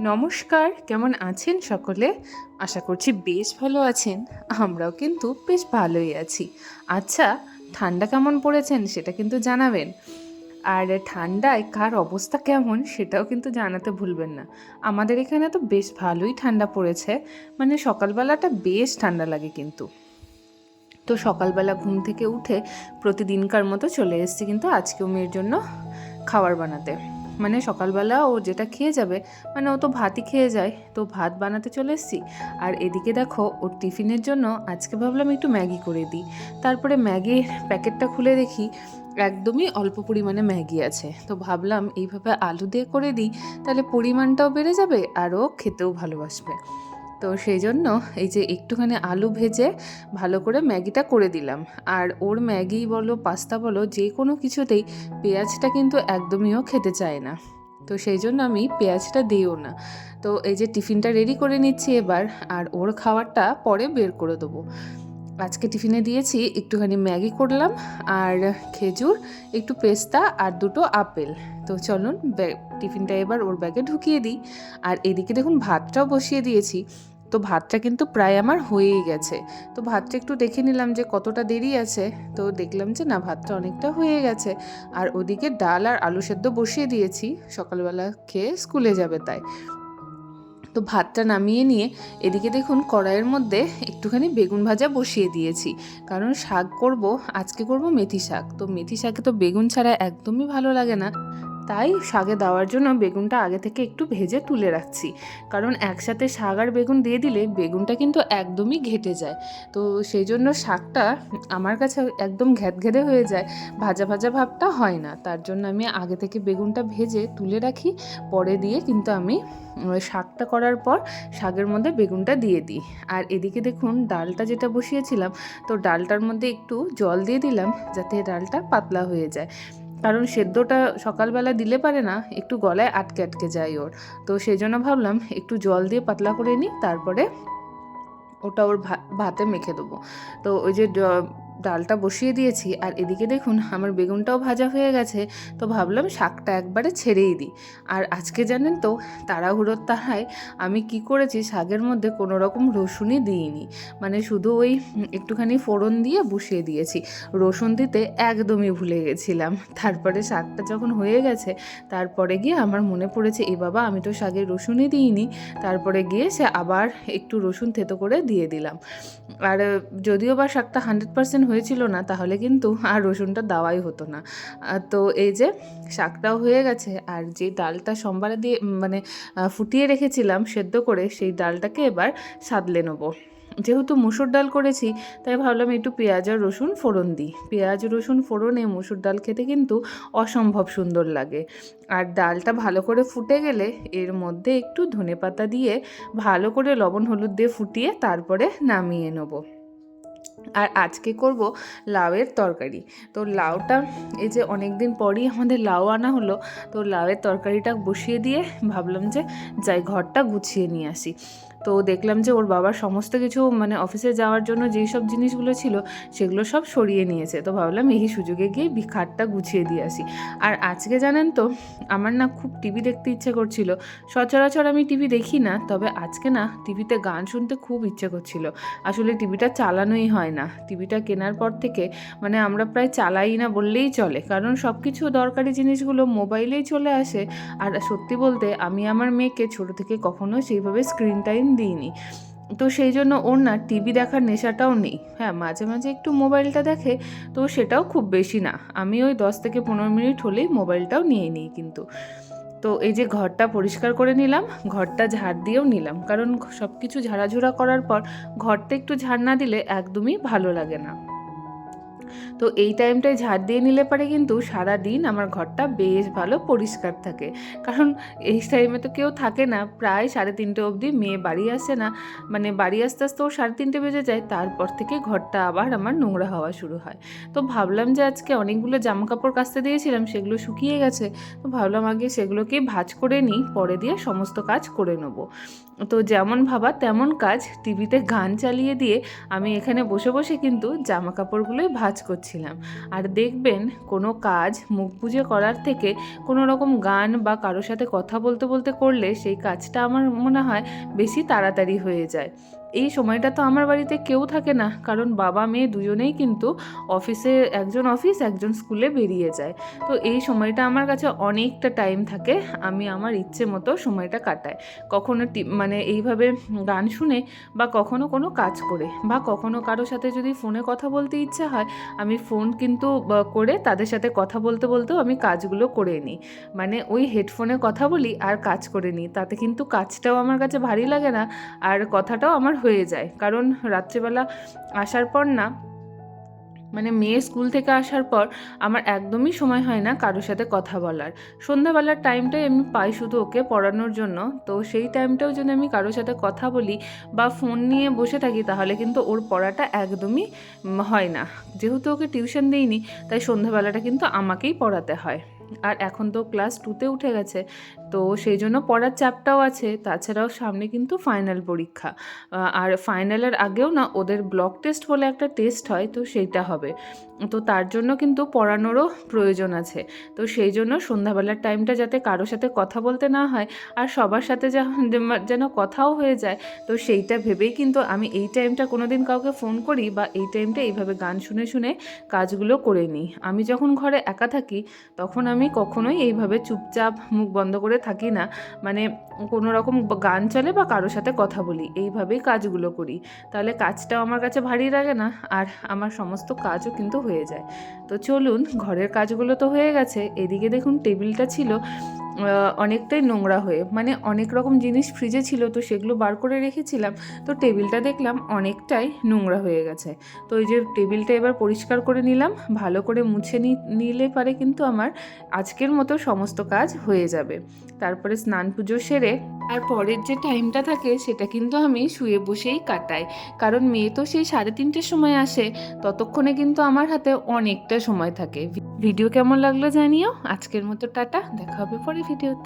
নমস্কার, কেমন আছেন সকলে? আশা করছি বেশ ভালো আছেন। আমরাও কিন্তু বেশ ভালোই আছি। আচ্ছা ঠান্ডা কেমন পড়েছেন সেটা কিন্তু জানাবেন। আর ঠান্ডায় কার অবস্থা কেমন সেটাও কিন্তু জানাতে ভুলবেন না। আমাদের এখানে তো বেশ ভালোই ঠান্ডা পড়েছে। মানে সকালবেলাটা বেশ ঠান্ডা লাগে কিন্তু। তো সকালবেলা ঘুম থেকে উঠে প্রতিদিনকার মতো চলে এসেছি কিন্তু আজকেও মেয়ের জন্য খাবার বানাতে। মানে সকালবেলা ও যেটা খেয়ে যাবে মানে ও তো ভাতই খেয়ে যায়। তো ভাত বানাতে চলে এসেছি। আর এদিকে দেখো, ওর টিফিনের জন্য আজকে ভাবলাম একটু ম্যাগি করে দিই। তারপরে ম্যাগির প্যাকেটটা খুলে দেখি, একদমই অল্প পরিমাণে ম্যাগি আছে। তো ভাবলাম এইভাবে আলু দিয়ে করে দিই, তাহলে পরিমাণটাও বেড়ে যাবে আর ও খেতেও ভালোবাসবে। তো সেই জন্য এই যে একটুখানি আলু ভেজে ভালো করে ম্যাগিটা করে দিলাম। আর ওর ম্যাগি বলো, পাস্তা বলো, যে কোনো কিছুতেই পেঁয়াজটা কিন্তু একদমইও খেতে চায় না। তো সেই জন্য আমি পেঁয়াজটা দিও না। তো এই যে টিফিনটা রেডি করে নিচ্ছি এবার, আর ওর খাবারটা পরে বের করে দেবো। আজকে টিফিনে দিয়েছি একটুখানি ম্যাগি করলাম আর খেজুর, একটু পেস্তা আর দুটো আপেল। তো চলুন টিফিনটা এবার ওর ব্যাগে ঢুকিয়ে দিই। আর এদিকে দেখুন ভাতটাও বসিয়ে দিয়েছি। তো ভাতটা কিন্তু প্রায় আমার হয়েই গেছে। তো ভাতটা একটু দেখে নিলাম যে কতটা দেরি আছে। তো দেখলাম যে না, ভাতটা অনেকটা হয়ে গেছে। আর ওদিকে ডাল আর আলু সেদ্ধ বসিয়ে দিয়েছি। সকালবেলা খেয়ে স্কুলে যাবে তাই। তো ভাতটা নামিয়ে নিয়ে এদিকে দেখুন কড়াইয়ের মধ্যে একটুখানি বেগুন ভাজা বসিয়ে দিয়েছি। কারণ শাক করব, আজকে করব মেথি শাক। তো মেথি শাকে তো বেগুন ছাড়া একদমই ভালো লাগে না। তাই শাকে দেওয়ার জন্য বেগুনটা আগে থেকে একটু ভেজে তুলে রাখছি। কারণ একসাথে শাক আর বেগুন দিয়ে দিলে বেগুনটা কিন্তু একদমই ঘেটে যায়। তো সেই জন্য শাকটা আমার কাছে একদম ঘ্যাতঘেদে হয়ে যায়। ভাজা ভাজা ভাবটা হয় না। তার জন্য আমি আগে থেকে বেগুনটা ভেজে তুলে রাখি। পরে দিয়ে কিন্তু আমি শাকটা করার পর শাকের মধ্যে বেগুনটা দিয়ে দিই। আর এদিকে দেখুন ডালটা যেটা বসিয়েছিলাম, তো ডালটার মধ্যে একটু জল দিয়ে দিলাম যাতে ডালটা পাতলা হয়ে যায়। কারণ সেদ্ধটা সকালবেলা দিলে পারে না, একটু গলায় আটকে আটকে যায় ওর। তো সেই জন্য ভাবলাম একটু জল দিয়ে পাতলা করে নিই, তারপরে ওটা ওর ভাতে মেখে দেবো। তো ওই যে ডালটা বসিয়ে দিয়েছি আর এদিকে দেখুন আমার বেগুনটাও ভাজা হয়ে গেছে, তো ভাবলাম শাকটা একবারে ছেড়েই দিই। আর আজকে জানেন তো, তাড়াহুড়োর তাহায় আমি কি করেছি, শাকের মধ্যে কোনো রকম রসুনই দিইনি। মানে শুধু ওই একটুখানি ফোড়ন দিয়ে বসিয়ে দিয়েছি। রসুন দিতে একদমই ভুলে গেছিলাম। তারপরে শাকটা যখন হয়ে গেছে, তারপরে গিয়ে আমার মনে পড়েছে, এ বাবা, আমি তো শাকে রসুনই দিইনি। তারপরে গিয়ে সে আবার একটু রসুন থেতো করে দিয়ে দিলাম। আর যদিও বা শাকটা হান্ড্রেড পার্সেন্ট হয়েছিল না, তাহলে কিন্তু আর রসুনটা দেওয়াই হতো না। তো এই যে শাকটাও হয়ে গেছে, আর যে ডালটা সোমবারে দিয়ে মানে ফুটিয়ে রেখেছিলাম সেদ্ধ করে সেই ডালটাকে এবার সাদলে নেব। যেহেতু মুসুর ডাল করেছি, তাই ভাবলাম একটু পেঁয়াজ আর রসুন ফোড়ন দিই। পেঁয়াজ, রসুন ফোড়নে মুসুর ডাল খেতে কিন্তু অসম্ভব সুন্দর লাগে। আর ডালটা ভালো করে ফুটে গেলে এর মধ্যে একটু ধনেপাতা দিয়ে ভালো করে লবণ হলুদ দিয়ে ফুটিয়ে তারপরে নামিয়ে নেব। আর আজকে করব লাউয়ের তরকারি। তো লাউটা এই যে অনেক দিন পরই আমাদের লাউ আনা হলো, তো লাউয়ের তরকারিটা বসিয়ে দিয়ে ভাবলাম যে যাই ঘরটা গুছিয়ে নিয়ে আসি। তো দেখলাম যে ওর বাবার সমস্ত কিছু মানে অফিসে যাওয়ার জন্য যেই সব জিনিসগুলো ছিল সেগুলো সব সরিয়ে নিয়েছে। তো ভাবলাম এই সুযোগে গিয়ে খাটটা গুছিয়ে দিয়ে আসি। আর আজকে জানেন তো, আমার না খুব টিভি দেখতে ইচ্ছে করছিল। সচরাচর আমি টিভি দেখি না, তবে আজকে না টিভিতে গান শুনতে খুব ইচ্ছে করছিল। আসলে টিভিটা চালানোই হয় না। টিভিটা কেনার পর থেকে মানে আমরা প্রায় চালাই না বললেই চলে। কারণ সব কিছু দরকারি জিনিসগুলো মোবাইলেই চলে আসে। আর সত্যি বলতে আমি আমার মেয়েকে ছোট থেকে কখনো সেইভাবে স্ক্রিন টাইম দিইনি। তো সেই জন্য ওর না টিভি দেখার নেশাটাও নেই। হ্যাঁ মাঝে মাঝে একটু মোবাইলটা দেখে, তো সেটাও খুব বেশি না। আমি ওই দশ থেকে পনেরো মিনিট হলেই মোবাইলটাও নিয়ে নিই কিন্তু। তো এই যে ঘরটা পরিষ্কার করে নিলাম, ঘরটা ঝাড় দিয়েও নিলাম। কারণ সব কিছু ঝাড়াঝুড়া করার পর ঘরটা একটু ঝাড় না দিলে একদমই ভালো লাগে না। তো এই টাইমটায় ঝাড় দিয়ে নিলে পারে কিন্তু সারা দিন আমার ঘরটা বেশ ভালো পরিষ্কার থাকে। কারণ এই টাইমে তো কেউ থাকে না, প্রায় সাড়ে তিনটে অবধি মেয়ে বাড়ি আসে না। মানে বাড়ি আসতে আসতে ও সাড়ে তিনটে বেজে যায়, তারপর থেকে ঘরটা আবার আমার নোংরা হওয়া শুরু হয়। তো ভাবলাম যে আজকে অনেকগুলো জামা কাপড় কাচতে দিয়েছিলাম, সেগুলো শুকিয়ে গেছে। তো ভাবলাম আগে সেগুলোকে ভাঁজ করে নিই, পরে দিয়ে সমস্ত কাজ করে নেব। তো যেমন ভাবা তেমন কাজ টিভিতে গান চালিয়ে দিয়ে আমি এখানে বসে বসে কিন্তু জামা কাপড়গুলোই ভাঁজ করছিলাম। আর দেখবেন, কোনো কাজ মুখ বুঝে করার থেকে কোনো রকম গান বা কারোর সাথে কথা বলতে বলতে করলে সেই কাজটা আমার মনে হয় বেশি তাড়াতাড়ি হয়ে যায়। এই সময়টা তো আমার বাড়িতে কেউ থাকে না, কারণ বাবা মেয়ে দুজনেই কিন্তু অফিসে একজন অফিস, একজন স্কুলে বেরিয়ে যায়। তো এই সময়টা আমার কাছে অনেকটা টাইম থাকে, আমি আমার ইচ্ছে মতো সময়টা কাটাই। কখনো মানে এইভাবে গান শুনে বা কখনো কোনো কাজ করে বা কখনো কারোর সাথে যদি ফোনে কথা বলতে ইচ্ছে হয়, আমি ফোন কিন্তু করে তাদের সাথে কথা বলতে বলতেও আমি কাজগুলো করে নিই। মানে ওই হেডফোনে কথা বলি আর কাজ করে নিই, তাতে কিন্তু কাজটাও আমার কাছে ভারী লাগে না আর কথাটাও আমার হয়ে যায়। কারণ রাত্রেবেলা আসার পর না মানে মেয়ে স্কুল থেকে আসার পর আমার একদমই সময় হয় না কারোর সাথে কথা বলার। সন্ধ্যাবেলার টাইমটাই আমি পাই শুধু ওকে পড়ানোর জন্য। তো সেই টাইমটাও যদি আমি কারোর সাথে কথা বলি বা ফোন নিয়ে বসে থাকি তাহলে কিন্তু ওর পড়াটা একদমই হয় না। যেহেতু ওকে টিউশন দিইনি, তাই সন্ধ্যাবেলাটা কিন্তু আমাকেই পড়াতে হয়। আর এখন তো ক্লাস টুতে উঠে গেছে তো সেই জন্য পড়ার চাপটাও আছে। তাছাড়াও সামনে কিন্তু ফাইনাল পরীক্ষা। আর ফাইনালের আগেও না, ওদের ব্লক টেস্ট বলে একটা টেস্ট হয়, তো সেইটা হবে। তো তার জন্য কিন্তু পড়ানোরও প্রয়োজন আছে। তো সেই জন্য সন্ধ্যাবেলার টাইমটা যাতে কারোর সাথে কথা বলতে না হয়, আর সবার সাথে যেন কথাও হয়ে যায়, তো সেইটা ভেবেই কিন্তু আমি এই টাইমটা কোনো দিন কাউকে ফোন করি বা এই টাইমটা এইভাবে গান শুনে শুনে কাজগুলো করে নিই। আমি যখন ঘরে একা থাকি, তখন আমি কখনোই এইভাবে চুপচাপ মুখ বন্ধ করে থাকি না। মানে কোনো রকম গান চলে বা কারোর সাথে কথা বলি, এইভাবেই কাজগুলো করি। তাহলে কাজটাও আমার কাছে ভারী লাগে না, আর আমার সমস্ত কাজও কিন্তু হয়ে যায়। তো চলুন, ঘরের কাজগুলো তো হয়ে গেছে, এদিকে দেখুন টেবিলটা ছিল। অনেকটাই নোংরা হয়ে মানে অনেক রকম জিনিস ফ্রিজে ছিল তো সেগুলো বার করে রেখেছিলাম, তো টেবিলটা দেখলাম অনেকটাই নোংরা হয়ে গেছে। তো ওই যে টেবিলটা এবার পরিষ্কার করে নিলাম, ভালো করে মুছে নিলে পারে কিন্তু আমার আজকের মতো সমস্ত কাজ হয়ে যাবে। তারপরে স্নান পুজো সেরে, আর পরের যে টাইমটা থাকে সেটা কিন্তু আমি শুয়ে বসেই কাটাই, কারণ মেয়ে তো সেই সাড়ে তিনটের সময় আসে, ততক্ষণে কিন্তু আমার হাতে অনেকটা সময় থাকে। ভিডিও কেমন লাগল জানিও, আজকের মতো টাটা, দেখা হবে পরে ভিডিওতে